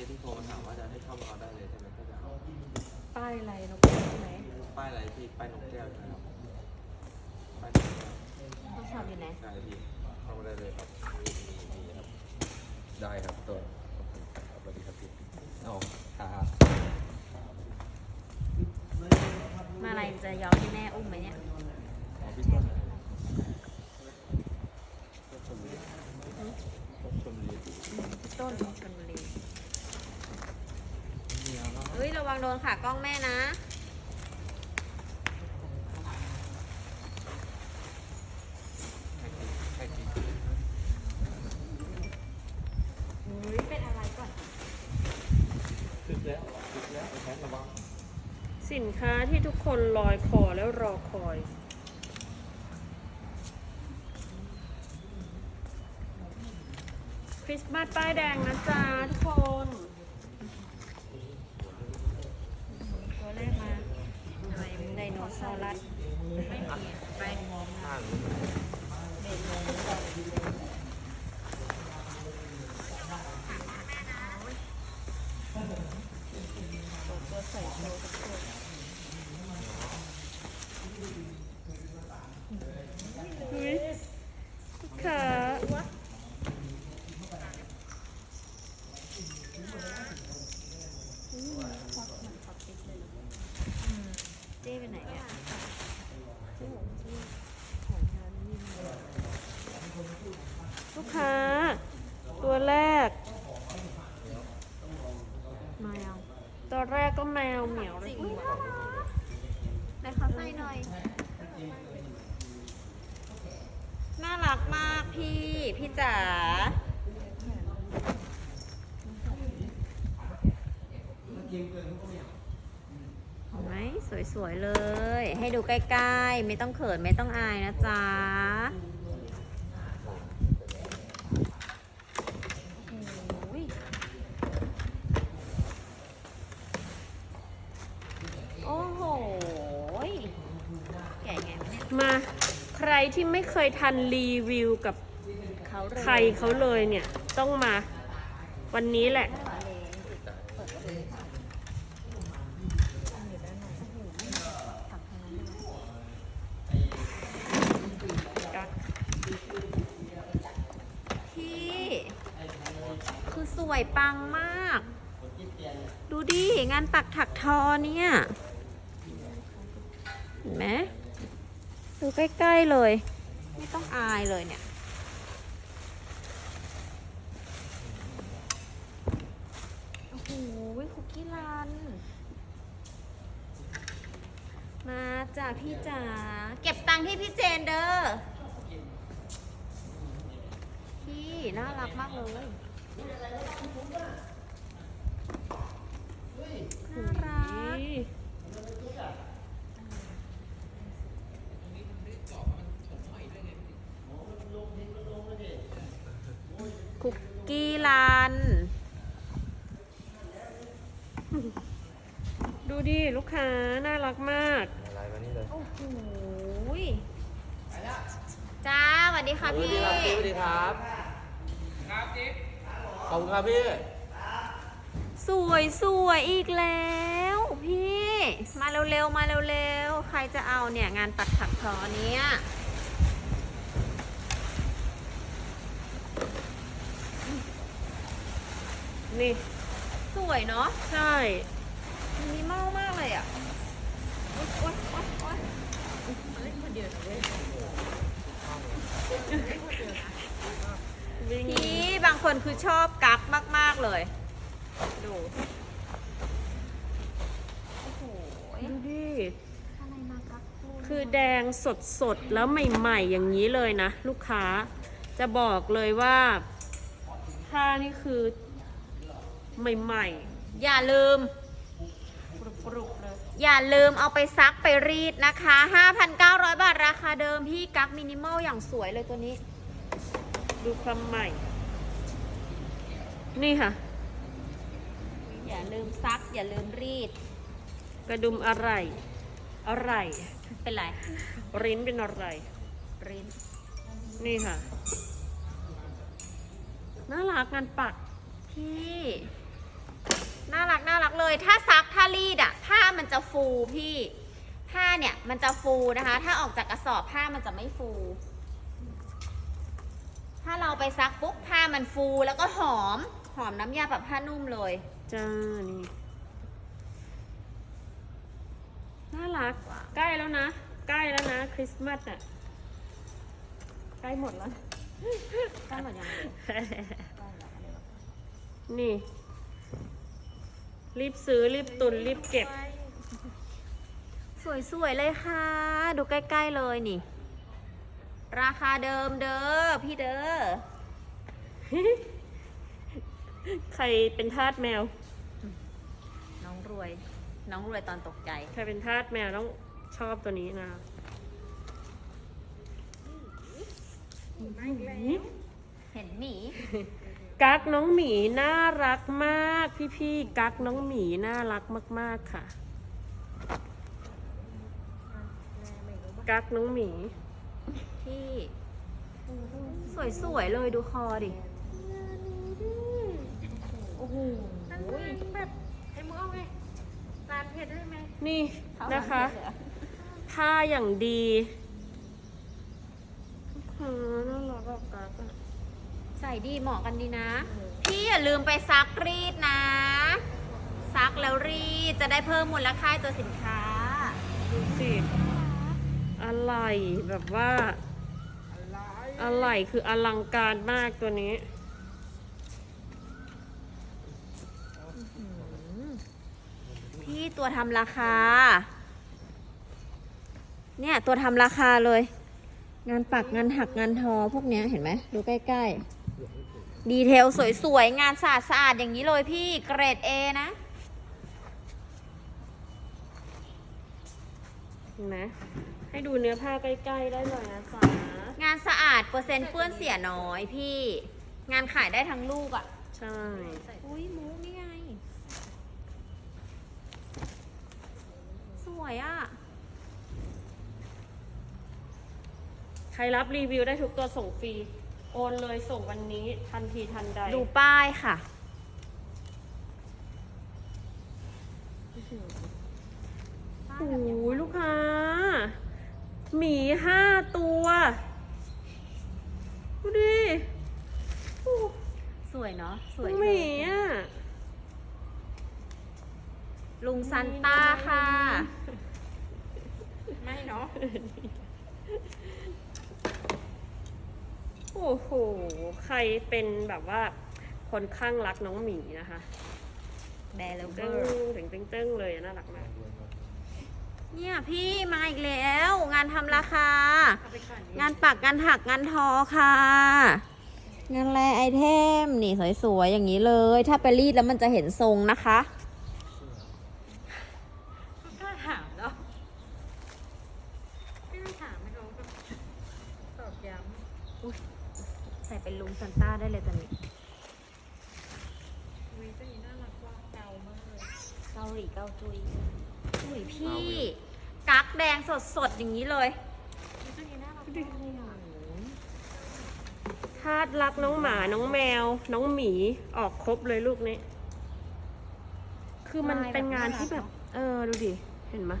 กี้ที่โทรมาถามว่าจะให้เข้ามาเอาได้เลยใช่ไหมถ้าจะเอาป้ายอะไรนกแก้วใช่ไหมป้ายอะไรพี่ป้ายนกแก้วใช่ไหมครับป้ายนกแก้วโทรศัพท์อยู่ไหนใช่พี่เข้ามาได้เลยครับมีมีมีครับ ได้ครับตัวสวัสดีครับพี่อ๋อครับมาอะไรจะยอมให้แม่อุ้มไหมเนี่ย อ๋อพี่ต้นต้นชลบุรีต้นชลบุรี พี่ต้นชลบุรี เมียเนาะ เฮ้ย ระ วังโดนขากล้องแม่นะใครกินเฮ้ยเป็นอะไรก่อน ขึ้นแล้วขึ้นแล้วแพ้ระวังสินค้าที่ทุกคนลอยคอแล้วรอคอย คริสต์มาสป้ายแดงนะจ๊ะทุกคน ตัวแรกมาทำไมไดโน เสารัดไม่มีไป ข้าง เด็กลงตัวใส่โชว์ทุกคน เฮ้ยลูกค้า เจ้ไปไหนเนี่ย ลูก ค้า ตัวแรกมายังตัวแรกก็แมวเหมียวเลยได้ขอใส่หน่อย น่ารักมากพี่ พี่จ๋า เห็นไหมสวย ๆ เลย ให้ดูใกล้ ๆ ไม่ต้องเขิน ไม่ต้องอายนะจ๊ะ โอ้ยโอ้โหยแก่ไงวะเนี่ย มา ใคร ที่ไม่เคยทันรีวิวกับใครเขาเลยเนี่ย ต้องมาวันนี้แหละ พี่ คือสวยปังมาก ดูดิ งานปักถักทอเนี่ย เห็นไหม ดูใกล้ๆเลย ไม่ต้องอายเลยเนี่ย โอ้โหคุกกี้รัน มาจ้ะพี่จ๋า เก็บตังค์ที่พี่เจนเด้อ พี่ น่ารักมากเลย น่ารัก กี้รัน ดูดิลูกค้า น่ารักมาก อะไรมานี่เลยโอ้โหยจ้าสวัสดีค่ะพี่ สวัสดีครับครับจิ๊บขอบคุณครับพี่สวยสวยอีกแล้ว พี่ มาเร็วๆ มาเร็วๆ ใครจะเอาเนี่ย งานปักถักทอเนี้ย นี่ สวยเนาะใช่ มินิมอลมากเลยอะโอ๊ยโอ๊ยโอ๊ยโอ๊ยมาเล่นคนเดียวนะเว้ยวิ่งพี่บางคนคือชอบกักมาก ๆ เลย ดู โอ้โหดูดิ อะไรมากักคุณคือแดงสดสดๆแล้วใหม่ ๆ อย่างนี้เลยนะ ลูกค้าจะบอกเลยว่า ผ้านี่คือ ใหม่อย่าลืมๆกรุบๆเลยอย่าลืมเอาไปซักไปรีดนะคะ 5,900 บาทราคาเดิมพี่กักมินิมอลอย่างสวยเลยตัวนี้ ดูความใหม่ นี่ค่ะ อย่าลืมซัก อย่าลืมรีด กระดุมอะไร อะไร เป็นไรริ้นเป็นอะไรรีดนี่ค่ะ น่ารักงานปักพี่ น่ารักน่ารักเลย ถ้าซักถ้ารีดอะผ้ามันจะฟูพี่ ผ้าเนี่ยมันจะฟูนะคะ ถ้าออกจากกระสอบผ้ามันจะไม่ฟู ถ้าเราไปซักปุ๊บผ้ามันฟูแล้วก็หอม หอมน้ำยาปรับผ้านุ่มเลย จ้า นี่ น่ารัก ใกล้แล้วนะ ใกล้แล้วนะ คริสต์มาสอะใกล้หมดแล้วได้หมดยังไงนี่ รีบซื้อรีบตุนรีบเก็บ สวยๆเลยค่ะ ดูใกล้ๆเลยนี่ ราคาเดิมเด้อพี่เด้อ ใครเป็นทาสแมว น้องรวย น้องรวยตอนตกใจ ใครเป็นทาสแมวต้องชอบตัวนี้นะเห็นหมี กักน้องหมีน่ารักมาก พี่ๆกักน้องหมีน่ารักมาก ๆ ค่ะ กักน้องหมี พี่ สวย ๆ เลยดูคอดิ โอ้โหแบบไอ้มือเอาไงตามเพจได้ไหม นี่นะคะท่าอย่างดีเออน่ารักแบบกักอะ ใส่ดีเหมาะกันดีนะ พี่อย่าลืมไปซักรีดนะ ซักแล้วรีดจะได้เพิ่มมูลค่าให้ตัวสินค้า ดูสิอะไรแบบว่าอะไรคืออลังการมากตัวนี้ พี่ตัวทำราคา เนี่ยตัวทำราคาเลย งานปักงานหักงานทอพวกเนี้ยเห็นไหมดูใกล้ ๆ ดีเทลสวยๆ งานสะอาดสะอาดๆอย่างนี้เลยพี่เกรด A นะเห็นไหมให้ดูเนื้อผ้าใกล้ๆได้เลยนะจ๊ะงานสะอาดเปอร์เซ็นต์เปื้อนเสียน้อยพี่ งานขายได้ทั้งลูกอะ่ะ ใช่ อุ้ยมุกนี่ไง สวยอะ่ะ ใครรับรีวิวได้ทุกตัวส่งฟรี โอนเลยส่งวันนี้ทันทีทันใด ดูป้ายค่ะ โอ้ยลูกค้า หมีห้าตัว ดูดิโอ้สวยเนาะสวยหมีอะ ลุงซันต้าค่ะ ไม่เนาะ โอ้โห ใครเป็นแบบว่าคนข้างรักน้องหมีนะคะ แบร์เลเวตึ้องร์ ถึงตึ้งตึ้งเลยน่ารักมากเนี่ยพี่มาอีกแล้ว งานทำราคา งานปักงานถักงานทอค่ะ งานแลไอเทม นี่สวยๆอย่างนี้เลย ถ้าไปรีดแล้วมันจะเห็นทรงนะคะ กล้าถามเนาะไม่ได้ถามไม่รู้แบบตอบย้ ใส่เป็นลุงซันต้า ได้เลยตอนนี้ำวิตัวนี้น่ารักว่าเก่ามากเลยเกาหลีเกาจุยอุ้ยพี่ กักแดงสดๆอย่างนี้เลยตัวนี้น่ารักมากเลยอะทาดรักน้องหมา น้องแมว น้องหมี ออกครบเลยลูกนี้ คือมันลายแบบเป็นงานน่ารักที่แบบเนอะเออ ดูดิ เห็นไหม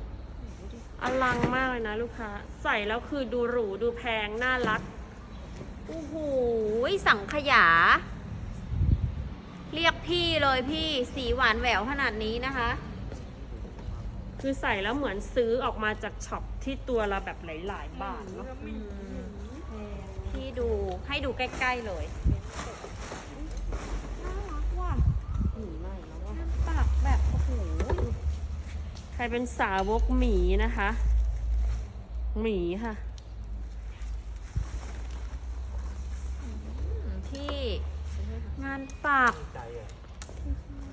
อลังมากเลยนะลูกค้า ใส่แล้วคือดูหรู ดูแพง น่ารัก โอ้โหสังขยา เรียกพี่เลยพี่สีหวานแหววขนาดนี้นะคะ คือใส่แล้วเหมือนซื้อออกมาจากช็อปที่ตัวละแบบหลายๆบาทเนาะพี่ดูให้ดูใกล้ๆเลยน่ารักว่ะหมีใหม่แล้วว่ะงานปักแบบโอ้โหใครเป็นสาวกหมีนะคะ หมีค่ะ พี่ งานปัก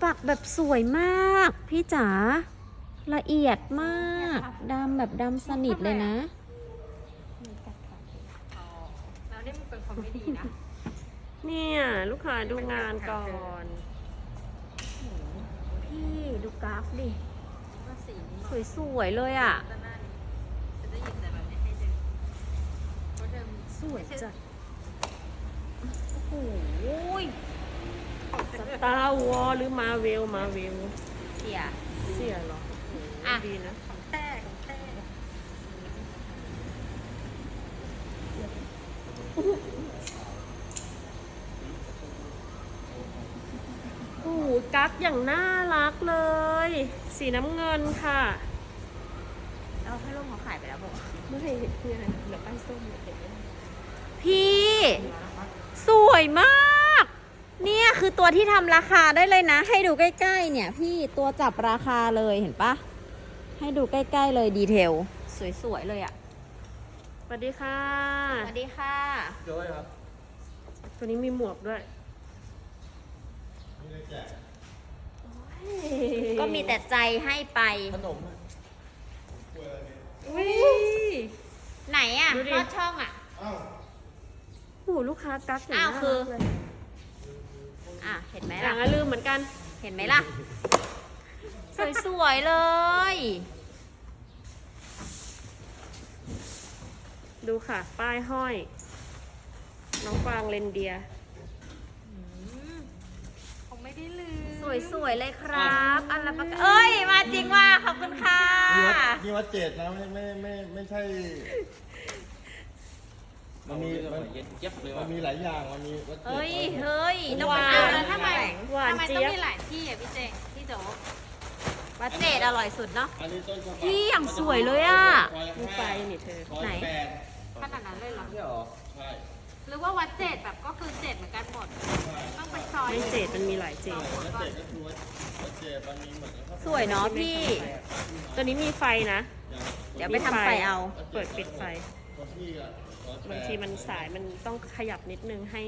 ปักแบบสวยมาก พี่จ๋า ละเอียดมาก ดำแบบดำสนิทเลยนะ แล้วนี่มันเป็นความไม่ดีนะ เนี่ย ลูกค้าดูงานก่อน พี่ดูกราฟดิ สวยๆเลยอะ สวยจัด โอ้โห สตาร์วอหรือมาเวลมาเวลเสีย เสียเหรอโอ้โหอะ ดีนะ ของแต่ของแต่โอ้โหกั๊กอย่างน่ารักเลย สีน้ำเงินค่ะเอาให้ร่มเขาขายไปแล้วบอกว่าวะไม่เคยเห็นคืออะไรเดี๋ยวป้ายส้มเนี่ยเห็นไหมพี่ สวยมาก เนี่ยคือตัวที่ทำราคาได้เลยนะ ให้ดูใกล้ ๆ เนี่ย พี่ตัวจับราคาเลยเห็นปะให้ดูใกล้ ๆ เลยดีเทล สวย ๆ เลยอะ่ะสวัสดีค่ะ สวัสดีค่ะเจอครับ ตัวนี้มีหมวกด้วยก็มีแต่ใจให้ไปขนมอุ้ย ไหนอะ่ะดูดิ ลอดช่องอะ่ะโอ้โหลูกค้ากั๊กอย่างอ้าวน่าคือ รักเลย อะเห็นไหมหลัล่ะ งอะลืมเหมือนกันเห็นไหมล่ะ สวยๆเลย ดูค่ะ ป้ายห้อย น้องฟางเรนเดียร์ผมไม่ได้ลืมสวยๆเลยครับ อันละประกาเอ้ย มาจริงว่าขอบคุณค่ะ นี่วัดนี่วัดเจดนะไม่ไม่ไม่ไม่ใช่ มันมีมันเย็นเจี๊ยบเลยมัว่ะนมีหลายอย่าง มันมีวัดเจดเฮ้ย เฮ้ยต้องหไปวานเอาแล้วทำไมหวานทำไมเจี๊ต้องยบมีหลายที่อะพี่เจงพี่โจวัดเจดอร่อยสุดเนาะ อันนี้ต้นฉบับพี่อย่างสวยเลยอะร้อยมีไฟนี่เธอร้อยไหน แปดขนาดนั้นเลยเหรอใช่หรอใช่หรือว่าวัดเจดแบบก็คือเจดเหมือนกันหมด ต้องไปซอยไม่เจดมันมีหลายเจดวัดเจดก็คือวัดวัดเจดมันมีเหมือนกับสวยเนาะพี่ ตัวนี้มีไฟนะ อย่างเดี๋ยวไปทำไฟเอา เปิดปิดไฟตัวที่อะร้อยแปด บางทีมันสายมันต้องขยับนิดนึงให้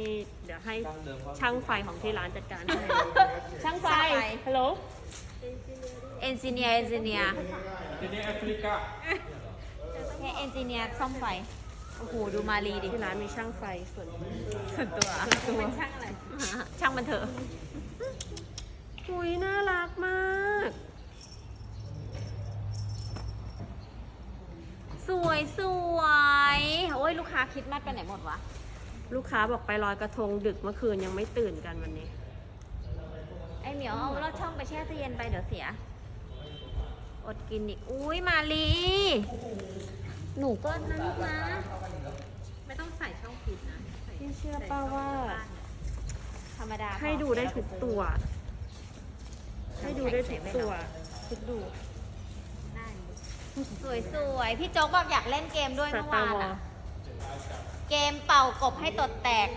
เดี๋ยวให้ตั้งเดิมเขาช่างไฟของที่ร้านจัดการให้ช่างไฟช่างไฟ ฮัลโหล เอนจิเนียร์ เอนจิเนียร์ทีนี้แอฟริกาเนี่ยเอนจิเนียร์ซ่อมไฟ โอ้โห ดูมาลีดิ ที่ร้านมีช่างไฟส่วนส่วนตัวเป็นช่างอะไร ช่างมันเถอะอุ้ยน่ารักมาก สวยสวยโอ้ยลูกค้าคิดมัดไปไหนหมดวะ ลูกค้าบอกไปลอยกระทงดึกเมื่อคืนยังไม่ตื่นกันวันนี้ ไอเหมียวเอาลอดช่องไปแช่ตู้เย็นไปเดี๋ยวเสีย อดกินอีก อุ้ยมาลี หนูก็นะลูกนะไม่ต้องใส่ช่องฟิตนะใส่พี่เชื่อป้าว่า ธรรมดาพอให้ดูได้ทุกตัว ให้ดูได้ทุกตัว คิดดู สวยสวยๆพี่โจ๊กบอกอยากเล่นเกมด้วยสเมื่อตาร์วานวออะลเกมเป่ากบให้ตดแตก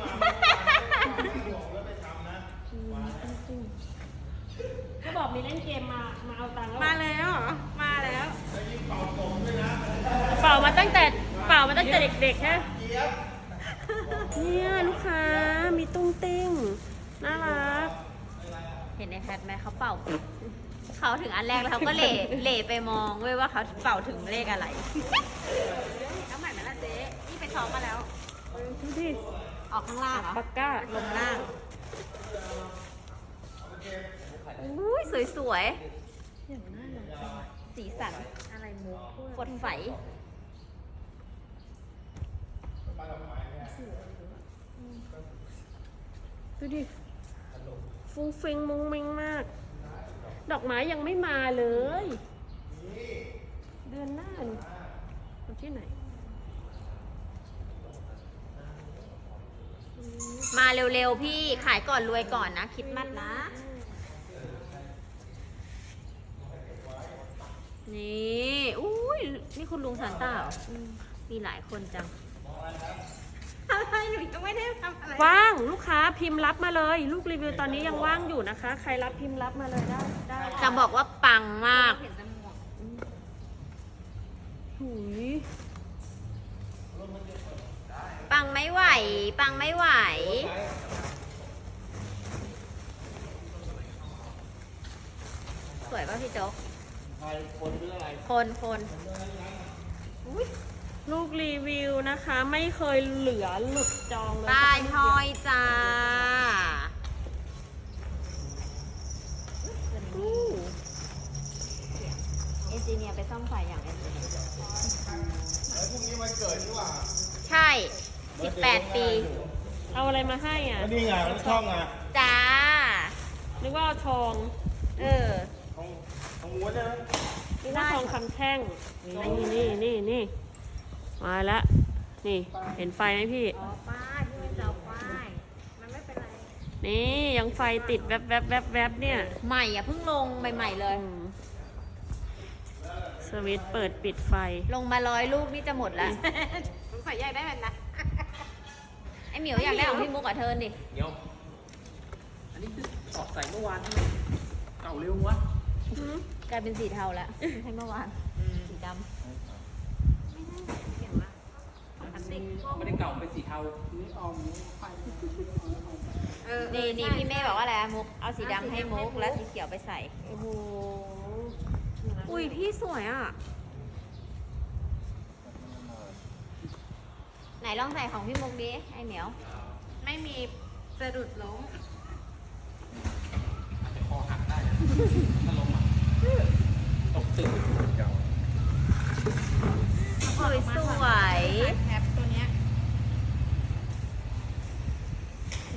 ก็บอกมีเล่นเกมมา มาเอาตังค์มาแล้วเหรอ มาแล้วเป่ามาตั้งแต่เป่ามาตั้งแต่เด็กๆฮะเนี่ยลูกค้ามีตุ้งติ้งน่ารัก เห็นในแพทไหมเขาเป่า เขาถึงอันแรกแล้วเขาก็เหล่เหล่ไปมองเว้ยว่าเขาเป่าถึงเลขอะไรน้ำใหม่ไหมล่ะเจ๊นี่ไปซ้อมมาแล้ว ดูดิออกข้างล่างเหรอปากก้าลงล่างอุ้ยสวยสวยๆสีสันอะไรมุกฟดไฟดูดิฟุ้งฟิงมุ้งมิ้งมาก ดอกไม้ยังไม่มาเลย เดือนหน้านี่วันที่ไหน มาเร็วๆพี่ขายก่อนรวยก่อนนะ คิดมัดนะ นี่ อุ้ยนี่คุณลุงซานต้าเหรออืมมีหลายคนจังอะไร หนูยังไม่ได้ทำอะไรว่างลูกค้าพิมพ์รับมาเลย ลูกรีวิวตอนนี้ยังว่างอยู่นะคะ ใครรับพิมพ์รับมาเลยได้ได้จะบอกว่าปังมากหุยปังไม่ไหว ปังไม่ไหว สวยป่ะพี่โจ๊กใครคนหรืออะไรคนคน ลูกรีวิวนะคะ ไม่เคยเหลือหลุดจองเลยตายทอยจ้าอู้เอนจิเนียร์ไปซ่อมไฟอย่างเอนจิเนียร์แล้วพรุ่งนี้วันเกิดนี่หว่าใช่ 18 ปี เอาอะไรมาให้อะแล้วนี่ไงมันช่องอะจ้า นึกว่าเอาทอง เออทองทองม้วนใช่ไหมนึกว่าทองคำแท่ง นี่นี่นี่นี่ มาแล้วนี่เห็นไฟไหมพี่ อ๋อป้ายที่มันจะเอาป้ายมันไม่เป็นไร นี่ยังไฟติดแวบแวบแวบแวบเนี่ยใหม่อะเพิ่งลงใหม่ๆเลย อืมสวิตช์เปิดปิดไฟ ลงมาร้อยลูกนี่จะหมดแล้วสงสัยอยากได้แบบนั้น ไอเหมียวอยากได้ของพี่มุกกับเทิร์นดิ เดี๋ยว อันนี้คือสอบใส่เมื่อวานใช่ไหมเก่าเร็ววะ กลายเป็นสีเทาแล้วไม่ใช่เมื่อวาน สีดำ ไม่ได้เก่าเป็นสีเทานี่นี่พี่เมย์บอกว่าอะไรอะมุก เอาสีดำให้มุกแล้วสีเขียวไปใส่ โอ้โหอุ้ยพี่สวยอะ ไหนลองใส่ของพี่มุกดิไอเหมียว ไม่มีสะดุดล้ม อาจจะคอหักได้นะถ้าล้มอะตกตึกเก่า สวยสวย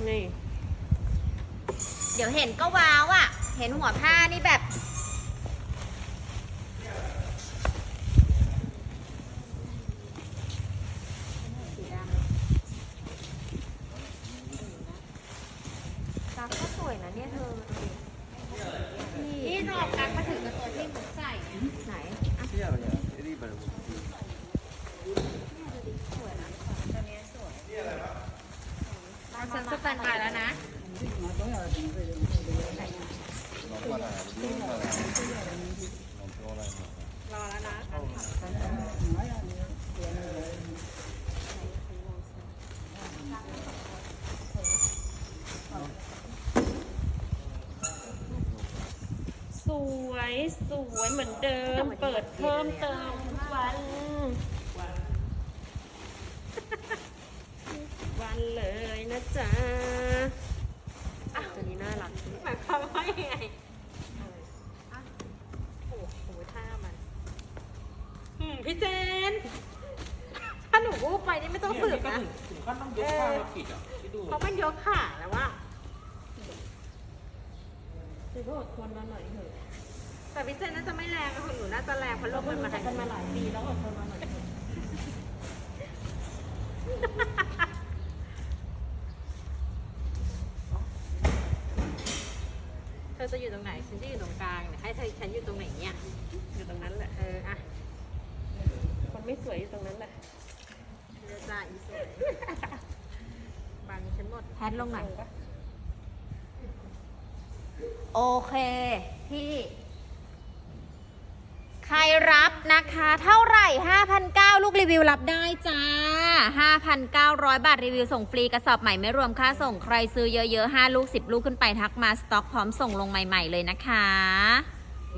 นี่ เห็นก็ว้าวอะ เห็นหัวผ้านี่แบบ กั๊กก็สวยนะเนี่ยเธอนี่นอกกั๊กมาถึงกับตัวที่หมุกใส่ไหนอะเที่ยวเนี่ยไอ้นี่มันสวยนะตัวเนี้ยสวยเอาฉันสแตนบายแล้วนะ สวยสวยเหมือนเดิม เปิดเพิ่มเติมทุกวัน วันเลยนะจ๊ะตัวนี้น่ารัก หมายความว่ายังไงอะโอ้โหท่ามันอืมพี่เจน ถ้าหนูวูบไปนี่ไม่ต้องสืบนะ ถึงขั้นต้องยกข้างมาปิดอะที่ดูเพราะมันยกขาแล้วว่า คือก็อดทนมาหน่อยเถอะแต่พี่เจนน่าจะไม่แรงนะคุณหนูน่าจะแรงเพราะลเรามเพิ่มังนมารู้จักกันมาหลายปีแล้วอดทนมา อยเถอะเธอจะอยู่ตรงไหน ฉันจะอยู่ตรงกลางเนี่ยให้เธอฉันอยู่ตรงไหนเนี่ย อยู่ตรงนั้นแหละ เออ อะ คนไม่สวยอยู่ตรงนั้นแหละเดี๋ยวจ้าอีสวยบังฉันหมด แพทลงหน่อย โอเค พี่ ใครรับนะคะเท่าไหร่ 5,900 ลูกรีวิวรับได้จ้า 5,900 บาทรีวิวส่งฟรีกระสอบใหม่ไม่รวมค่าส่งใครซื้อเยอะๆ 5 ลูก 10 ลูกขึ้นไปทักมาสต็อกพร้อมส่งลงใหม่ๆเลยนะคะ